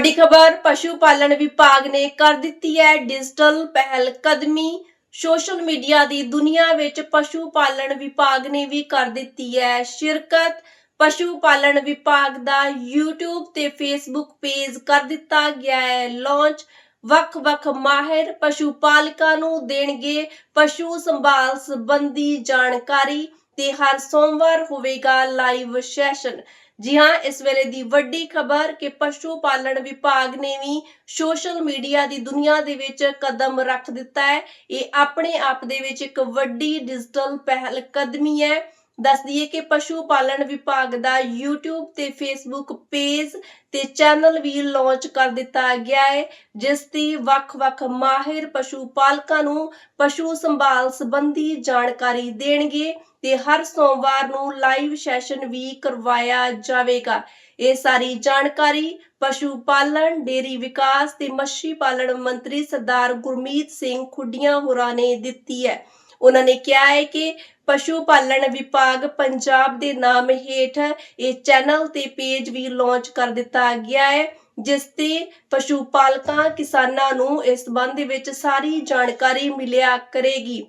ਵੱਡੀ ਖਬਰ ਪਸ਼ੂ ਪਾਲਣ ਵਿਭਾਗ ਨੇ ਕਰ ਦਿੱਤੀ ਹੈ ਡਿਜੀਟਲ ਪਹਿਲ ਕਦਮੀ। ਸੋਸ਼ਲ ਮੀਡੀਆ ਦੀ ਦੁਨੀਆ ਵਿੱਚ ਪਸ਼ੂ ਪਾਲਣ ਵਿਭਾਗ ਨੇ ਵੀ ਕਰ ਦਿੱਤੀ ਹੈ ਸ਼ਿਰਕਤ। ਪਸ਼ੂ ਪਾਲਣ ਵਿਭਾਗ ਦਾ YouTube ਤੇ Facebook ਪੇਜ ਕਰ ਦਿੱਤਾ ਗਿਆ ਹੈ। ਲਾਂਚ ਵੱਖ-ਵੱਖ ਮਾਹਿਰ ਪਸ਼ੂ ਪਾਲਕਾਂ ਨੂੰ ਦੇਣਗੇ ਪਸ਼ੂ ਸੰਭਾਲ ਸੰਬੰਧੀ ਜਾਣਕਾਰੀ ਤੇ ਹਰ ਸੋਮਵਾਰ ਹੋਵੇਗਾ ਲਾਈਵ ਸੈਸ਼ਨ ਜੀ ਹਾਂ, ਇਸ ਵੇਲੇ ਦੀ ਵੱਡੀ ਖਬਰ ਕਿ ਪਸ਼ੂ ਪਾਲਣ ਵਿਭਾਗ ਨੇ ਵੀ ਸੋਸ਼ਲ ਮੀਡੀਆ ਦੀ ਦੁਨੀਆ ਦੇ ਵਿੱਚ ਕਦਮ ਰੱਖ ਦਿੱਤਾ ਹੈ। ਇਹ ਆਪਣੇ ਆਪ ਦੇ ਵਿੱਚ ਇੱਕ ਵੱਡੀ ਡਿਜੀਟਲ ਪਹਿਲ ਕਦਮੀ ਹੈ। ਦੱਸ ਦਈਏ ਕਿ ਪਸ਼ੂ ਪਾਲਣ ਵਿਭਾਗ ਦਾ YouTube ਤੇ Facebook ਪੇਜ ਤੇ ਚੈਨਲ ਵੀ ਲਾਂਚ ਕਰ ਦਿੱਤਾ ਗਿਆ ਹੈ, ਜਿਸ ਦੀ ਵੱਖ-ਵੱਖ ਮਾਹਿਰ ਪਸ਼ੂ ਪਾਲਕਾਂ ਨੂੰ ਪਸ਼ੂ ਸੰਭਾਲ ਸੰਬੰਧੀ ਜਾਣਕਾਰੀ ਦੇਣਗੇ ਤੇ ਹਰ ਸੋਮਵਾਰ ਨੂੰ ਲਾਈਵ ਸੈਸ਼ਨ ਵੀ ਕਰਵਾਇਆ ਜਾਵੇਗਾ। ਇਹ ਸਾਰੀ ਜਾਣਕਾਰੀ ਪਸ਼ੂ ਪਾਲਣ ਡੇਰੀ ਵਿਕਾਸ ਤੇ ਮੱਛੀ ਪਾਲਣ ਮੰਤਰੀ ਸਰਦਾਰ ਗੁਰਮੀਤ ਸਿੰਘ ਖੁੱਡੀਆਂ ਹੋਰਾਂ ਨੇ ਦਿੱਤੀ ਹੈ। ਉਹਨਾਂ ਨੇ ਕਿਹਾ ਹੈ ਕਿ ਪਸ਼ੂ ਪਾਲਣ ਵਿਭਾਗ ਪੰਜਾਬ ਦੇ ਨਾਮ ਹੇਠ ਇਹ ਚੈਨਲ ਤੇ ਪੇਜ ਵੀ ਲਾਂਚ ਕਰ ਦਿੱਤਾ ਗਿਆ ਹੈ, ਜਿਸ ਤੇ ਪਸ਼ੂ ਪਾਲਕਾਂ ਕਿਸਾਨਾਂ ਨੂੰ ਇਸ ਸੰਬੰਧ ਦੇ ਵਿੱਚ ਸਾਰੀ ਜਾਣਕਾਰੀ ਮਿਲਿਆ ਕਰੇਗੀ।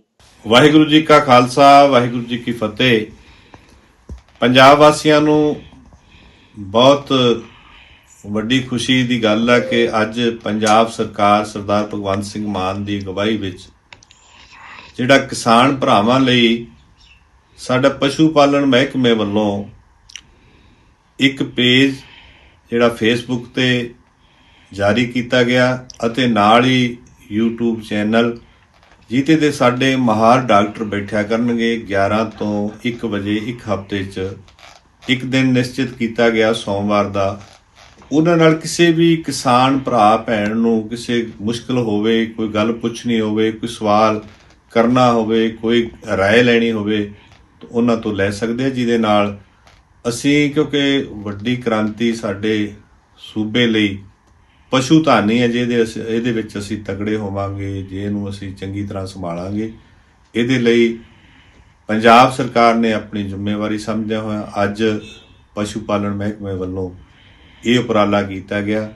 ਵਾਹਿਗੁਰੂ ਜੀ ਕਾ ਖਾਲਸਾ, ਵਾਹਿਗੁਰੂ ਜੀ ਕੀ ਫਤਿਹ। ਪੰਜਾਬ ਵਾਸੀਆਂ ਨੂੰ ਬਹੁਤ ਵੱਡੀ ਖੁਸ਼ੀ ਦੀ ਗੱਲ ਹੈ ਕਿ ਅੱਜ ਪੰਜਾਬ ਸਰਕਾਰ ਸਰਦਾਰ ਭਗਵੰਤ ਸਿੰਘ ਮਾਨ ਦੀ ਅਗਵਾਈ ਵਿੱਚ ਜਿਹੜਾ ਕਿਸਾਨ ਭਰਾਵਾਂ ਲਈ ਸਾਡਾ ਪਸ਼ੂ ਪਾਲਣ ਮਹਿਕਮੇ ਵੱਲੋਂ ਇੱਕ ਪੇਜ ਜਿਹੜਾ ਫੇਸਬੁੱਕ ਤੇ ਜਾਰੀ ਕੀਤਾ ਗਿਆ ਅਤੇ ਨਾਲ ਹੀ YouTube ਚੈਨਲ ਜਿੱਤੇ ਦੇ ਸਾਡੇ ਮਹਾਰ ਡਾਕਟਰ ਬੈਠਿਆ ਕਰਨਗੇ 11 ਤੋਂ 1 ਵਜੇ ਇੱਕ ਹਫ਼ਤੇ 'ਚ ਇੱਕ ਦਿਨ ਨਿਸ਼ਚਿਤ ਕੀਤਾ ਗਿਆ ਸੋਮਵਾਰ ਦਾ ਉਹਨਾਂ ਨਾਲ ਕਿਸੇ ਵੀ ਕਿਸਾਨ ਭਰਾ ਭੈਣ ਨੂੰ ਕਿਸੇ ਮੁਸ਼ਕਲ ਹੋਵੇ ਕੋਈ ਗੱਲ ਪੁੱਛਣੀ ਹੋਵੇ ਕੋਈ ਸਵਾਲ ਕਰਨਾ ਹੋਵੇ ਕੋਈ رائے ਲੈਣੀ ਹੋਵੇ ਤਾਂ ਉਹਨਾਂ ਤੋਂ ਲੈ ਸਕਦੇ ਆ ਜਿਹਦੇ ਨਾਲ ਅਸੀਂ ਕਿਉਂਕਿ ਵੱਡੀ ਕ੍ਰਾਂਤੀ ਸਾਡੇ ਸੂਬੇ ਲਈ ਪਸ਼ੂ ਧਾਨੀ ਹੈ, ਜਿਹਦੇ ਅਸੀਂ- ਇਹਦੇ ਵਿੱਚ ਅਸੀਂ ਤਗੜੇ ਹੋਵਾਂਗੇ ਜੇ ਇਹਨੂੰ ਅਸੀਂ ਚੰਗੀ ਤਰ੍ਹਾਂ ਸੰਭਾਲਾਂਗੇ। ਇਹਦੇ ਲਈ ਪੰਜਾਬ ਸਰਕਾਰ ਨੇ ਆਪਣੀ ਜ਼ਿੰਮੇਵਾਰੀ ਸਮਝਿਆ ਹੋਇਆ। ਅੱਜ ਪਸ਼ੂ ਪਾਲਣ ਮਹਿਕਮੇ ਵੱਲੋਂ ਇਹ ਉਪਰਾਲਾ ਕੀਤਾ ਗਿਆ।